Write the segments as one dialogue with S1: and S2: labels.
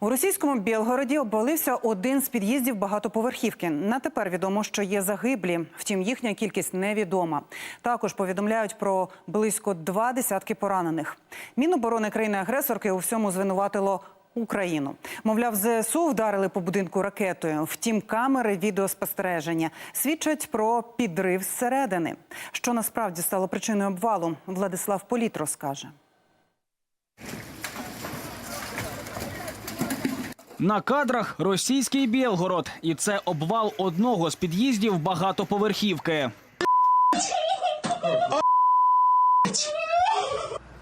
S1: У російському Білгороді обвалився один з під'їздів багатоповерхівки. На тепер відомо, що є загиблі. Втім, їхня кількість невідома. Також повідомляють про близько два десятки поранених. Міноборони країни-агресорки у всьому звинуватило Україну. Мовляв, ЗСУ вдарили по будинку ракетою. Втім, камери відеоспостереження свідчать про підрив зсередини. Що насправді стало причиною обвалу, Владислав Політ розкаже.
S2: На кадрах російський Білгород, і це обвал одного з під'їздів багатоповерхівки.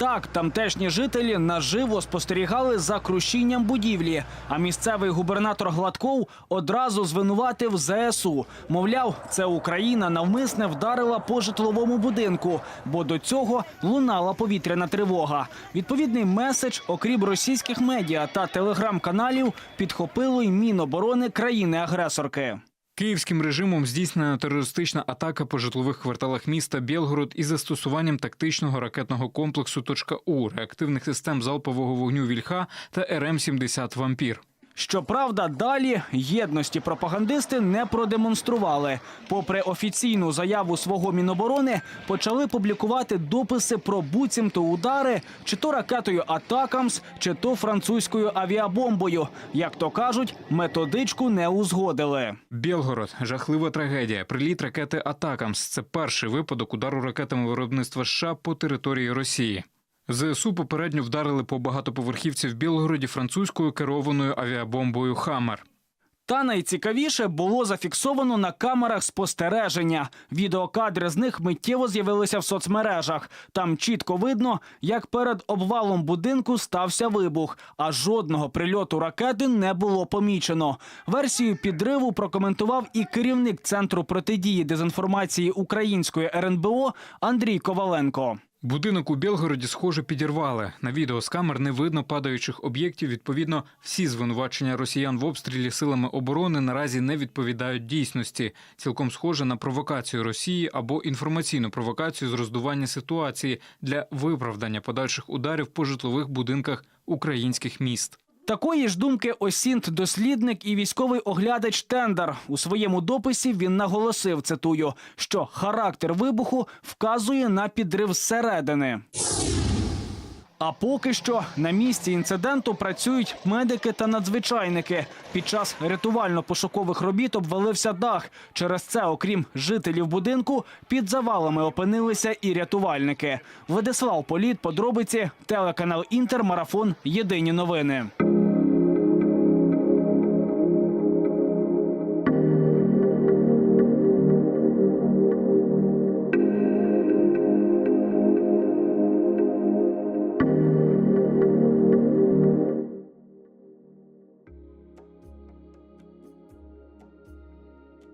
S2: Так, тамтешні жителі наживо спостерігали за крушінням будівлі. А місцевий губернатор Гладков одразу звинуватив ЗСУ. Мовляв, це Україна навмисне вдарила по житловому будинку, бо до цього лунала повітряна тривога. Відповідний меседж, окрім російських медіа та телеграм-каналів, підхопило й Міноборони країни-агресорки.
S3: Київським режимом здійснена терористична атака по житлових кварталах міста Білгород із застосуванням тактичного ракетного комплексу «Точка У», реактивних систем залпового вогню Вільха та РМ-70 Вампір.
S2: Щоправда, далі єдності пропагандисти не продемонстрували. Попри офіційну заяву свого міноборони, почали публікувати дописи про буцімто удари, чи то ракетою Атакамс, чи то французькою авіабомбою. Як то кажуть, методичку не узгодили.
S3: Білгород жахлива трагедія. Приліт ракети Атакамс. Це перший випадок удару ракетами виробництва США по території Росії. ЗСУ попередньо вдарили по багатоповерхівці в Білгороді французькою керованою авіабомбою Хаммер.
S2: Та найцікавіше було зафіксовано на камерах спостереження. Відеокадри з них миттєво з'явилися в соцмережах. Там чітко видно, як перед обвалом будинку стався вибух, а жодного прильоту ракети не було помічено. Версію підриву прокоментував і керівник центру протидії дезінформації української РНБО Андрій Коваленко.
S3: Будинок у Білгороді, схоже, підірвали. На відео з камер не видно падаючих об'єктів. Відповідно, всі звинувачення росіян в обстрілі силами оборони наразі не відповідають дійсності. Цілком схоже на провокацію Росії або інформаційну провокацію з роздування ситуації для виправдання подальших ударів по житлових будинках українських міст.
S2: Такої ж думки Осінт, дослідник і військовий оглядач Тендер. У своєму дописі він наголосив, цитую, що характер вибуху вказує на підрив зсередини. А поки що на місці інциденту працюють медики та надзвичайники. Під час рятувально-пошукових робіт обвалився дах. Через це, окрім жителів будинку, під завалами опинилися і рятувальники. Владислав Політ, подробиці, телеканал Інтер, марафон. Єдині новини.